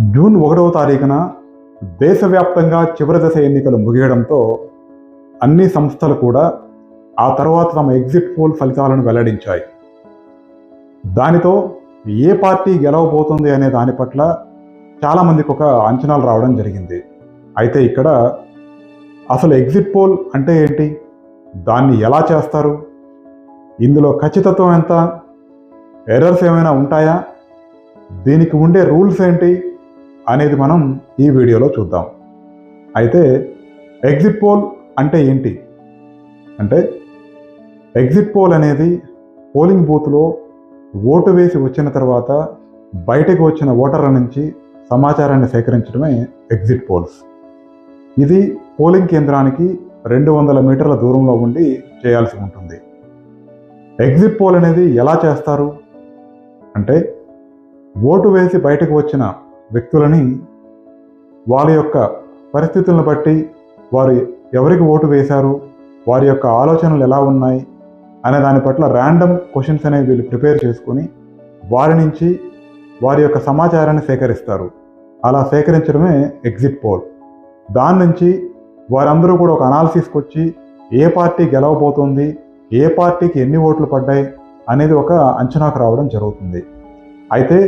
June ఒకటవ తారీఖున దేశవ్యాప్తంగా చివరి దశ ఎన్నికలు ముగియడంతో అన్ని సంస్థలు కూడా ఆ తర్వాత తమ ఎగ్జిట్ పోల్ ఫలితాలను వెల్లడించాయి. దానితో ఏ పార్టీ గెలవబోతుంది అనే దాని పట్ల చాలామందికి ఒక అంచనాలు రావడం జరిగింది. అయితే ఇక్కడ అసలు ఎగ్జిట్ పోల్ అంటే ఏంటి? దాన్ని ఎలా చేస్తారు? ఇందులో ఖచ్చితత్వం ఎంత? ఎర్రర్స్ ఏమైనా ఉంటాయా? దీనికి ఉండే రూల్స్ ఏంటి? అనేది మనం ఈ వీడియోలో చూద్దాం. అయితే ఎగ్జిట్ పోల్ అంటే ఏంటి? అంటే ఎగ్జిట్ పోల్ అనేది పోలింగ్ బూత్లో ఓటు వేసి వచ్చిన తర్వాత బయటకు వచ్చిన ఓటర్ల నుంచి సమాచారాన్ని సేకరించడమే ఎగ్జిట్ పోల్స్. ఇది పోలింగ్ కేంద్రానికి రెండు వందల మీటర్ల దూరంలో ఉండి చేయాల్సి ఉంటుంది. ఎగ్జిట్ పోల్ అనేది ఎలా చేస్తారు? అంటే ఓటు వేసి బయటకు వచ్చిన వ్యక్తులని వాళ్ళ యొక్క పరిస్థితులను బట్టి వారు ఎవరికి ఓటు వేశారు వారి యొక్క ఆలోచనలు ఎలా ఉన్నాయి అనే దాని పట్ల ర్యాండమ్ క్వశ్చన్స్ అనేవి వీళ్ళు ప్రిపేర్ చేసుకొని వారి నుంచి వారి యొక్క సమాచారాన్ని సేకరిస్తారు. అలా సేకరించడమే ఎగ్జిట్ పోల్ దాని నుంచి వారందరూ కూడా ఒక అనాలిసిస్కి వచ్చి ఏ పార్టీ గెలవబోతోంది ఏ పార్టీకి ఎన్ని ఓట్లు పడ్డాయి అనేది ఒక అంచనాకు రావడం జరుగుతుంది. అయితే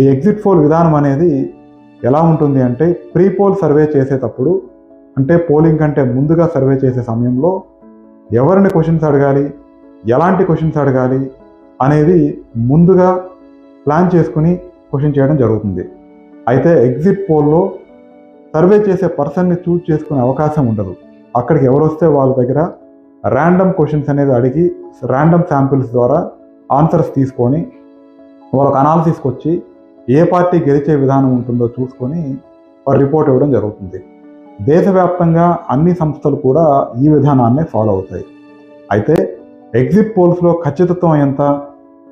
ఈ ఎగ్జిట్ పోల్ విధానం అనేది ఎలా ఉంటుంది అంటే ప్రీ పోల్ సర్వే చేసేటప్పుడు అంటే పోలింగ్ కంటే ముందుగా సర్వే చేసే సమయంలో ఎవరిని క్వశ్చన్స్ అడగాలి ఎలాంటి క్వశ్చన్స్ అడగాలి అనేది ముందుగా ప్లాన్ చేసుకుని క్వశ్చన్ చేయడం జరుగుతుంది. అయితే ఎగ్జిట్ పోల్లో సర్వే చేసే పర్సన్ని చూజ్ చేసుకునే అవకాశం ఉండదు. అక్కడికి ఎవరు వస్తే వాళ్ళ దగ్గర ర్యాండమ్ క్వశ్చన్స్ అనేది అడిగి ర్యాండమ్ శాంపిల్స్ ద్వారా ఆన్సర్స్ తీసుకొని వాళ్ళకి అనాలిసిస్కి వచ్చి ఏ పార్టీ గెలిచే విధానం ఉంటుందో చూసుకొని వారు రిపోర్ట్ ఇవ్వడం జరుగుతుంది. దేశవ్యాప్తంగా అన్ని సంస్థలు కూడా ఈ విధానాన్నే ఫాలో అవుతాయి. అయితే ఎగ్జిట్ పోల్స్లో ఖచ్చితత్వం ఎంత?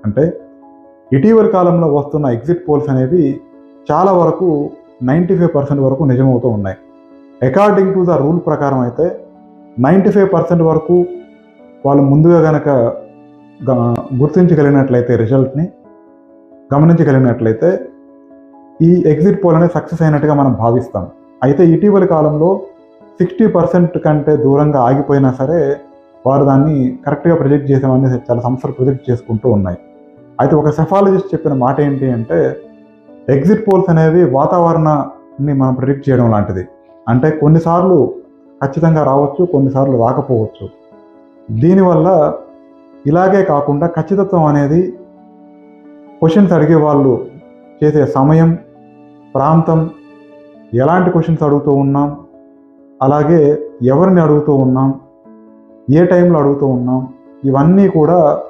అంటే ఇటీవల కాలంలో వస్తున్న ఎగ్జిట్ పోల్స్ అనేవి చాలా వరకు నైంటీ ఫైవ్ పర్సెంట్ వరకు నిజమవుతూ ఉన్నాయి. అకార్డింగ్ టు ద రూల్ ప్రకారం అయితే నైంటీ ఫైవ్ పర్సెంట్ వరకు వాళ్ళు ముందుగా కనుక గుర్తించగలిగినట్లయితే రిజల్ట్ని గమనించగలిగినట్లయితే ఈ ఎగ్జిట్ పోల్ అనేది సక్సెస్ అయినట్టుగా మనం భావిస్తాం. అయితే ఇటీవలి కాలంలో సిక్స్టీ పర్సెంట్ కంటే దూరంగా ఆగిపోయినా సరే వారు దాన్ని కరెక్ట్గా ప్రొజెక్ట్ చేసామని చాలా సంస్థలు ప్రొజెక్ట్ చేసుకుంటూ ఉన్నాయి. అయితే ఒక సెఫాలజిస్ట్ చెప్పిన మాట ఏంటి అంటే ఎగ్జిట్ పోల్స్ అనేవి వాతావరణాన్ని మనం ప్రిడిక్ట్ చేయడం లాంటిది. అంటే కొన్నిసార్లు ఖచ్చితంగా రావచ్చు కొన్నిసార్లు రాకపోవచ్చు. దీనివల్ల ఇలాగే కాకుండా ఖచ్చితత్వం అనేది క్వశ్చన్స్ అడిగే వాళ్ళు చేసే సమయం ప్రాంతం ఎలాంటి క్వశ్చన్స్ అడుగుతూ ఉన్నాం అలాగే ఎవరిని అడుగుతూ ఉన్నాం ఏ టైంలో అడుగుతూ ఉన్నాం ఇవన్నీ కూడా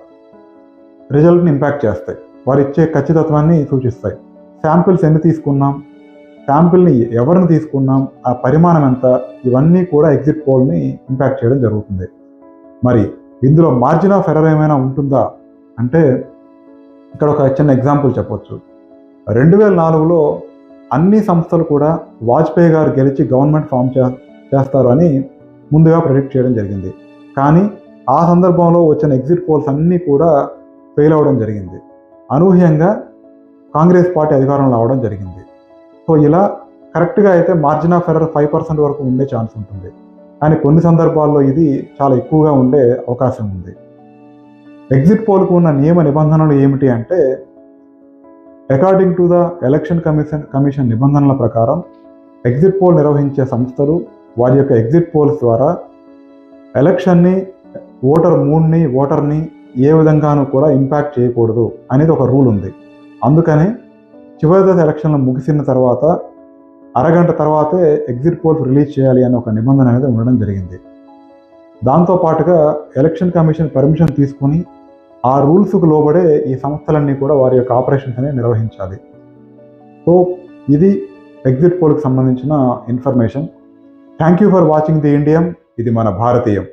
రిజల్ట్ని ఇంపాక్ట్ చేస్తాయి. వారు ఇచ్చే ఖచ్చితత్వాన్ని సూచిస్తాయి. శాంపిల్స్ ఎన్ని తీసుకున్నాం శాంపిల్ని ఎవరిని తీసుకున్నాం ఆ పరిమాణం ఎంత ఇవన్నీ కూడా ఎగ్జిట్ పోల్ని ఇంపాక్ట్ చేయడం జరుగుతుంది. మరి ఇందులో మార్జిన్ ఆఫ్ ఎర్రర్ ఏమైనా ఉంటుందా? అంటే ఇక్కడ ఒక చిన్న ఎగ్జాంపుల్ చెప్పొచ్చు. రెండు వేల నాలుగులో అన్ని సంస్థలు కూడా వాజ్పేయి గారు గెలిచి గవర్నమెంట్ ఫామ్ చే చేస్తారు అని ముందుగా ప్రిడిక్ట్ చేయడం జరిగింది. కానీ ఆ సందర్భంలో వచ్చిన ఎగ్జిట్ పోల్స్ అన్నీ కూడా ఫెయిల్ అవ్వడం జరిగింది. అనూహ్యంగా కాంగ్రెస్ పార్టీ అధికారంలో రావడం జరిగింది. సో ఇలా కరెక్ట్గా అయితే margin of error five percent వరకు ఉండే ఛాన్స్ ఉంటుంది. కానీ కొన్ని సందర్భాల్లో ఇది చాలా ఎక్కువగా ఉండే అవకాశం ఉంది. ఎగ్జిట్ పోల్కు ఉన్న నియమ నిబంధనలు ఏమిటి అంటే according to the election commission commission నిబంధనల ప్రకారం ఎగ్జిట్ పోల్ నిర్వహించే సంస్థలు వారి యొక్క ఎగ్జిట్ పోల్స్ ద్వారా ఎలక్షన్ని ఓటర్ మూడ్ని ఓటర్ని ఏ విధంగానూ కూడా ఇంపాక్ట్ చేయకూడదు అనేది ఒక రూల్ ఉంది. అందుకని చివరి దశ ఎలక్షన్లు ముగిసిన తర్వాత అరగంట తర్వాతే ఎగ్జిట్ పోల్స్ రిలీజ్ చేయాలి అనే ఒక నిబంధన అనేది ఉండడం జరిగింది. దాంతో పాటుగా ఎలక్షన్ కమిషన్ పర్మిషన్ తీసుకుని ఆ రూల్స్కు లోబడే ఈ సంస్థలన్నీ కూడా వారి యొక్క ఆపరేషన్స్ అనేవి నిర్వహించాలి. సో ఇది ఎగ్జిట్ పోల్కి సంబంధించిన information. Thank you for watching the indium. ఇది మన భారతీయం.